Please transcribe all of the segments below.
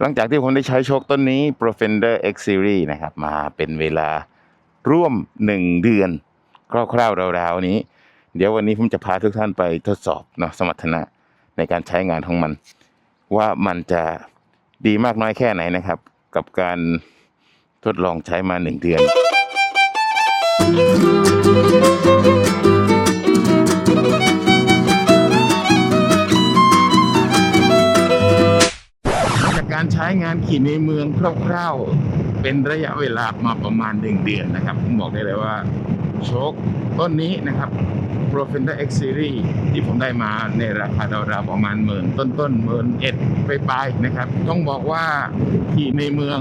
หลังจากที่ผมได้ใช้โชคต้นนี้ Profender X Series นะครับ มาเป็นเวลาร่วมหนึ่งเดือน คร่าวๆราวๆนี้ เดี๋ยววันนี้ผมจะพาทุกท่านไปทดสอบเนาะสมรรถนะในการใช้งานของมัน ว่ามันจะดีมากน้อยแค่ไหนนะครับ กับการทดลองใช้มาหนึ่งเดือน การใช้งานขี่ในเมืองคร่าวๆ เป็นระยะเวลามาประมาณหนึ่งเดือนนะครับผมบอกได้เลยว่าโชคต้นนี้นะครับ Profender X Series ที่ผมได้มาในราคาราวๆประมาณหมื่นต้นๆหมื่นเอ็ดไปปลายนะครับ ต้องบอกว่าขี่ในเมือง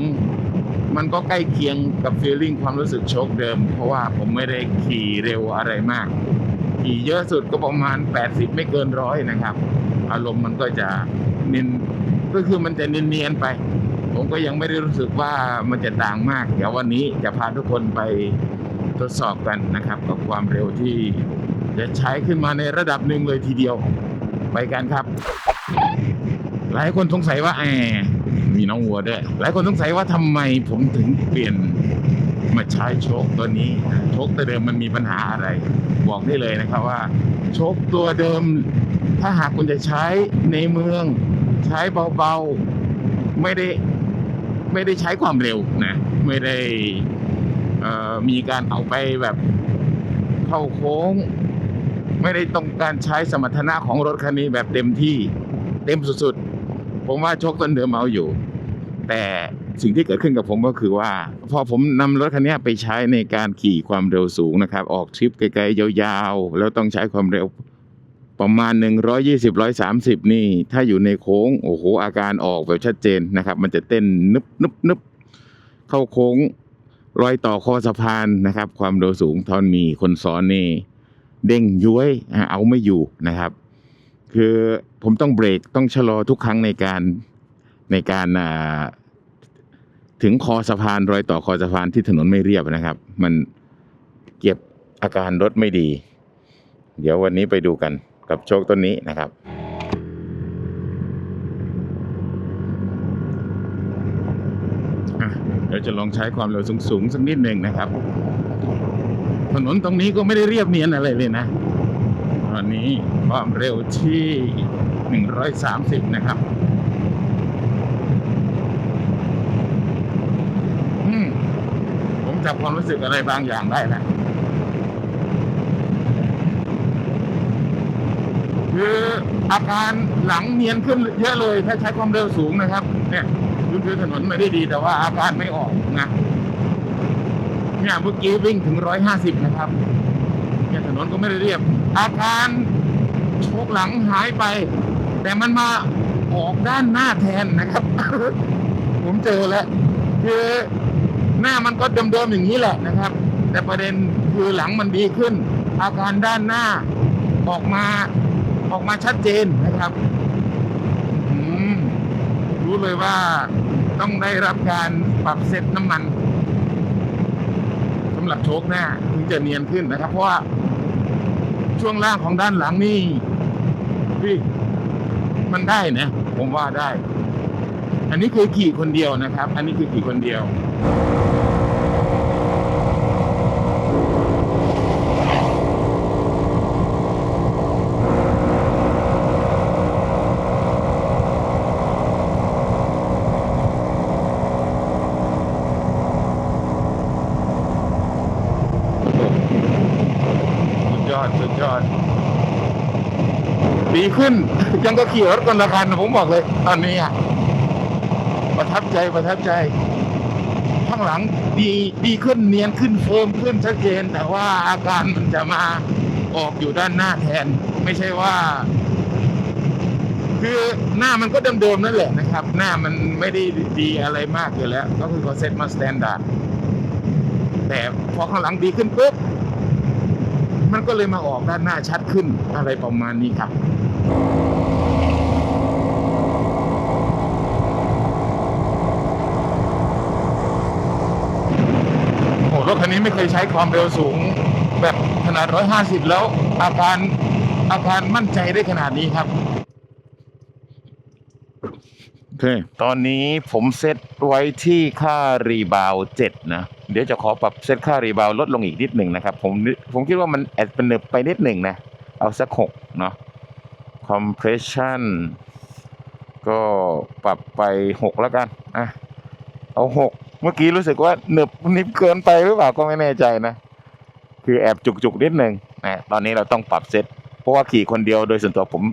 มันก็ใกล้เคียงกับฟีลลิ่งความรู้สึกโชคเดิม เพราะว่าผมไม่ได้ขี่เร็วอะไรมาก ขี่เยอะสุดก็ประมาณ 80 ไม่เกินร้อยนะครับ อารมณ์มันก็จะเนียน ก็คือมันจะเนียนๆไป ผมก็ยังไม่ได้รู้สึกว่ามันจะต่างมาก เดี๋ยววันนี้จะพาทุกคนไปทดสอบกันนะครับ กับความเร็วที่จะใช้ขึ้นมาในระดับหนึ่งเลยทีเดียวไปกันครับ หลายคนสงสัยว่าแอมีน้องวัวด้วย หลายคนสงสัยว่าทำไมผมถึงเปลี่ยนมาใช้โชคตัวนี้โชคตัวเดิมมันมีปัญหาอะไร บอกได้เลยนะครับว่า โชคตัวเดิม ถ้าหากคุณจะใช้ในเมือง ใช้เบาๆ ไม่ได้ไม่ได้ใช้ความเร็วนะ ไม่ได้มีการเอาไปแบบเข้าโค้ง ไม่ได้ต้องการใช้สมรรถนะของรถคันนี้แบบเต็มที่เต็มสุดๆ ผมว่าโชคต้นเดิมเอาอยู่ แต่สิ่งที่เกิดขึ้นกับผมก็คือว่า พอผมนำรถคันนี้ไปใช้ในการขี่ความเร็วสูงนะครับ ออกทริปไกลๆยาวๆ แล้วต้องใช้ความเร็ว ประมาณ 120 130 นี่ ถ้าอยู่ในโค้ง โอ้โห อาการออกแบบชัดเจนนะครับ มันจะเต้นนึบนึบนึบเข้าโค้งรอยต่อคอสะพานนะครับ ความเร็วสูงทอนมีคนซ้อนนี่ เด้งย้วยเอาไม่อยู่นะครับ คือผมต้องเบรกต้องชะลอทุกครั้งในการในการอ่าถึงคอสะพานรอยต่อคอสะพานที่ถนนไม่เรียบนะครับ มันเก็บอาการรถไม่ดี เดี๋ยววันนี้ไปดูกัน กับโชคต้นนี้นะครับเดี๋ยวจะลองใช้ความเร็วสูงๆสักนิดหนึ่งนะครับ ถนนตรงนี้ก็ไม่ได้เรียบเนียนอะไรเลยนะ ตอนนี้ความเร็วที่ 130 นะครับอืมผมจับความรู้สึกอะไรบางอย่างได้แล้ คืออาการหลังเนียนขึ้นเยอะเลย ถ้าใช้ความเร็วสูงนะครับ เนี่ยคือคือถนนไม่ได้ดีแต่ว่าอาการไม่ออกนะเนี่ยเมื่อกี้วิ่งถึงร้อยห้าสิบนะครับเนี่ยถนนก็ไม่ได้เรียบ อาการโชกหลังหายไป แต่มันมาออกด้านหน้าแทนนะครับ ผมเจอแล้วคือหน้ามันก็เดิมๆอย่างนี้แหละนะครับ แต่ประเด็นคือหลังมันดีขึ้น อาการด้านหน้าออกมา ออกมาชัดเจนนะครับรู้เลยว่าต้องได้รับการปรับเซตน้ำมันสำหรับโชคหน้าถึงจะเนียนขึ้นนะครับ เพราะว่าช่วงล่างของด้านหลังนี่พี่มันได้นะ ผมว่าได้ อันนี้คือขี่คนเดียวนะครับ อันนี้คือขี่คนเดียว สุด ยอด ดีขึ้น ยังก็ขี่รถคนละคันผมบอกเลย ตอนนี้อะประทับใจประทับใจ ข้างหลังดีดีขึ้นเนียนขึ้นเฟิร์มขึ้นชัดเจน แต่ว่าอาการมันจะมาออกอยู่ด้านหน้าแทน ไม่ใช่ว่า คือหน้ามันก็เดิมๆนั่นแหละนะครับ หน้ามันไม่ได้ดีอะไรมากอยู่แล้ว ก็คือเขาเซ็ตมาสแตนดาร์ดแต่พอข้างหลังดีขึ้นปุ๊บ มันก็เลยมาออกด้านหน้าชัดขึ้นอะไรประมาณนี้ครับโอ้รถคันนี้ไม่เคยใช้ความเร็วสูงแบบขนาด 150 แล้วอาการอาการมั่นใจได้ขนาดนี้ครับ เค ตอนนี้ผมเซตไว้ที่ค่ารีบาวเจ็ดนะ เดี๋ยวจะขอปรับเซตค่ารีบาวลดลงอีกนิดหนึ่งนะครับ ผมผมคิดว่ามันแอดเป็นเนบไปนิดหนึ่งนะ เอาสักหกเนาะ compression ก็ปรับไปหกแล้วกันอะเอาหกเมื่อกี้รู้สึกว่าหนึบนิบเกินไปหรือเปล่าก็ไม่แน่ใจนะ คือแอบจุกๆนิดหนึ่งนะตอนนี้เราต้องปรับเซตเพราะว่าขี่คนเดียวโดยส่วนตัวผม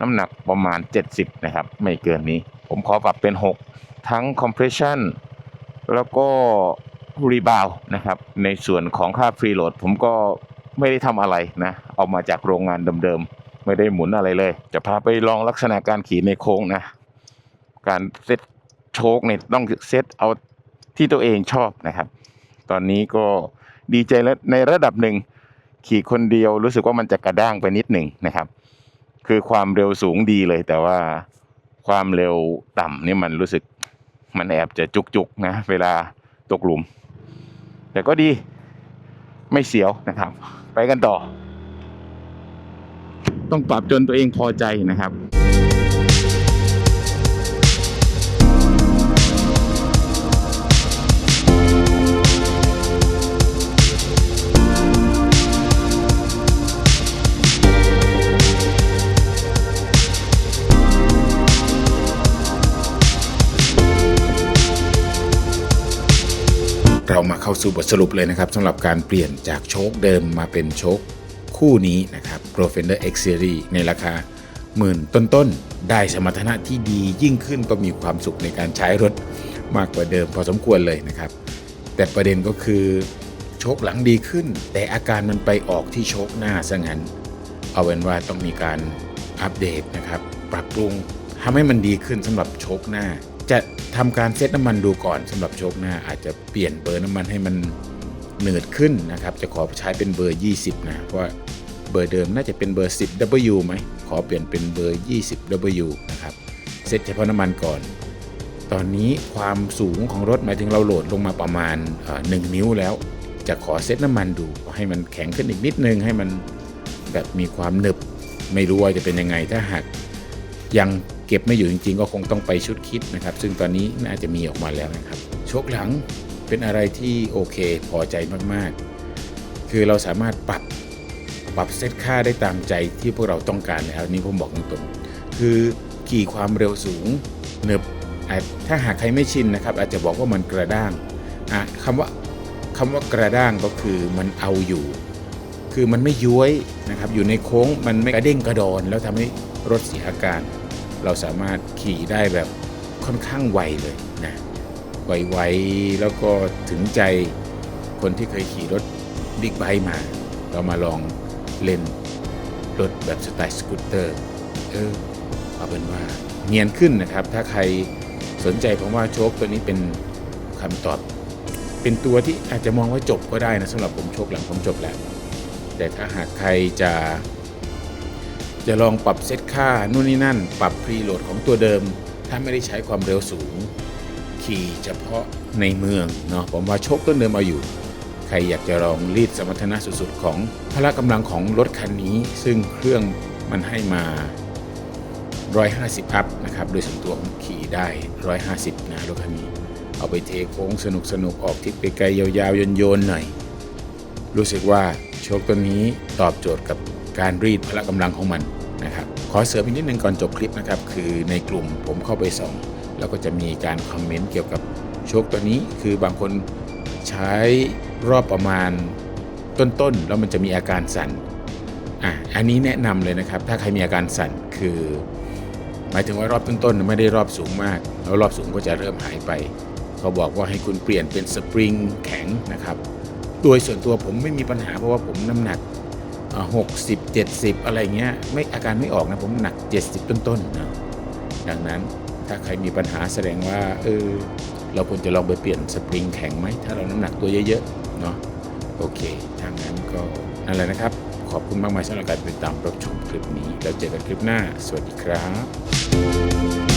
น้ำหนักประมาณ 70 นะครับ ไม่เกินนี้ ผมขอปรับเป็น 6 ทั้ง compression แล้วก็ rebound นะครับ ในส่วนของค่า preload ผมก็ไม่ได้ทำอะไรนะ เอามาจากโรงงานเดิมๆ ไม่ได้หมุนอะไรเลย จะพาไปลองลักษณะการขี่ในโค้งนะ การเซตโชคเนี่ยต้องเซตเอาที่ตัวเองชอบนะครับ ตอนนี้ก็ดีใจและในระดับหนึ่งขี่คนเดียวรู้สึกว่ามันจะกระด้างไปนิดหนึ่งนะครับ คือความเร็วสูงดีเลยแต่ว่า ความเร็วต่ำนี่มันรู้สึกมันแอบจะจุกๆนะเวลาตกหลุม แต่ก็ดีไม่เสียวนะครับ ไปกันต่อ ต้องปรับจนตัวเองพอใจนะครับ เรามาเข้าสู่บทสรุปเลยนะครับสำหรับการเปลี่ยนจากโชคเดิมมาเป็นโชคคู่นี้นะครับ Profender X Series ในราคาหมื่นต้นๆ ได้สมรรถนะที่ดียิ่งขึ้นก็มีความสุขในการใช้รถมากกว่าเดิมพอสมควรเลยนะครับ แต่ประเด็นก็คือโชคหลังดีขึ้น แต่อาการมันไปออกที่โชคหน้าซะงั้น เอาเป็นว่าต้องมีการอัปเดตนะครับ ปรับปรุงทำให้มันดีขึ้นสำหรับโชคหน้า จะทำการเซตน้ำมันดูก่อนสำหรับโชคหน้า อาจจะเปลี่ยนเบอร์น้ำมันให้มันเหนืดขึ้นนะครับ จะขอใช้เป็นเบอร์ 20 นะ เพราะเบอร์เดิมน่าจะเป็นเบอร์ 10W ไหม ขอเปลี่ยนเป็นเบอร์ 20W นะครับ เซตเฉพาะน้ำมันก่อน ตอนนี้ความสูงของรถหมายถึงเราโหลดลงมาประมาณเอ่อ1นิ้วแล้ว จะขอเซตน้ำมันดู ให้มันแข็งขึ้นอีกนิดนึง ให้มันแบบมีความหนึบ ไม่รู้ว่าจะเป็นยังไง ถ้าหาก ยังเก็บไม่อยู่จริง ๆ ก็คงต้องไปชุดคิดนะครับ ซึ่งตอนนี้น่าจะมีออกมาแล้วนะครับโชคหลังเป็นอะไรที่โอเคพอใจมากๆ คือเราสามารถปรับปรับเซตค่าได้ตามใจที่พวกเราต้องการแล้วนี้ผมบอกตรงๆคือขี่ความเร็วสูงเนิบถ้าหากใครไม่ชินนะครับ อาจจะบอกว่ามันกระด้างคำว่าคำว่ากระด้างก็คือมันเอาอยู่ คือมันไม่ย้วยนะครับ อยู่ในโค้งมันไม่กระเด้งกระดอน แล้วทำให้รถเสียอาการ เราสามารถขี่ได้แบบค่อนข้างไวเลยนะไวๆแล้วก็ถึงใจคนที่เคยขี่รถบิ๊กไบค์มา เรามาลองเล่นรถแบบสไตล์สกูตเตอร์เออเอาเป็นว่าเนียนขึ้นนะครับ ถ้าใครสนใจผมว่าโชคตัวนี้เป็นคำตอบ เป็นตัวที่อาจจะมองว่าจบก็ได้นะสำหรับผมโชคหลังผมจบแล้ว แต่ถ้าหากใครจะ จะลองปรับเซตค่านู่นนี่นั่น ปรับพรีโหลดของตัวเดิม ถ้าไม่ได้ใช้ความเร็วสูง ขี่เฉพาะในเมืองเนาะผมว่าโชคต้นเดิมเอาอยู่ ใครอยากจะลองรีดสมรรถนะสุดๆ ของพละกำลังของรถคันนี้ ซึ่งเครื่องมันให้มา 150 อัพนะครับ โดยส่วนตัวผมขี่ได้ 150 นะรถคันนี้ เอาไปเทโค้งสนุกๆออกทริปไปไกลยาวๆโยนๆหน่อย รู้สึกว่าโชคตัวนี้ตอบโจทย์กับการรีดพละกำลังของมัน นะครับขอเสริมอีกนิดนึงก่อนจบคลิปนะครับคือในกลุ่มผมเข้าไปส่องแล้วก็จะมีการคอมเมนต์เกี่ยวกับโชคตัวนี้คือบางคนใช้รอบประมาณต้นๆ แล้วมันจะมีอาการสั่นอะอันนี้แนะนำเลยนะครับ ถ้าใครมีอาการสั่นคือ หมายถึงว่ารอบต้นๆไม่ได้รอบสูงมาก แล้วรอบสูงก็จะเริ่มหายไป เขาบอกว่าให้คุณเปลี่ยนเป็นสปริงแข็งนะครับ โดยส่วนตัวผมไม่มีปัญหาเพราะว่าผมน้ำหนัก หกสิบเจ็ดสิบอะไรเงี้ยไม่อาการไม่ออกนะผมหนัก70ต้นๆนะดังนั้นถ้าใครมีปัญหาแสดงว่าเออเราควรจะลองไปเปลี่ยนสปริงแข็งไหมถ้าเราน้ำหนักตัวเยอะๆเนาะโอเคทางนั้นก็นั่นแหละนะครับ ขอบคุณมากมายสำหรับการติดตามรับชมคลิปนี้แล้วเจอกันคลิปหน้า สวัสดีครับ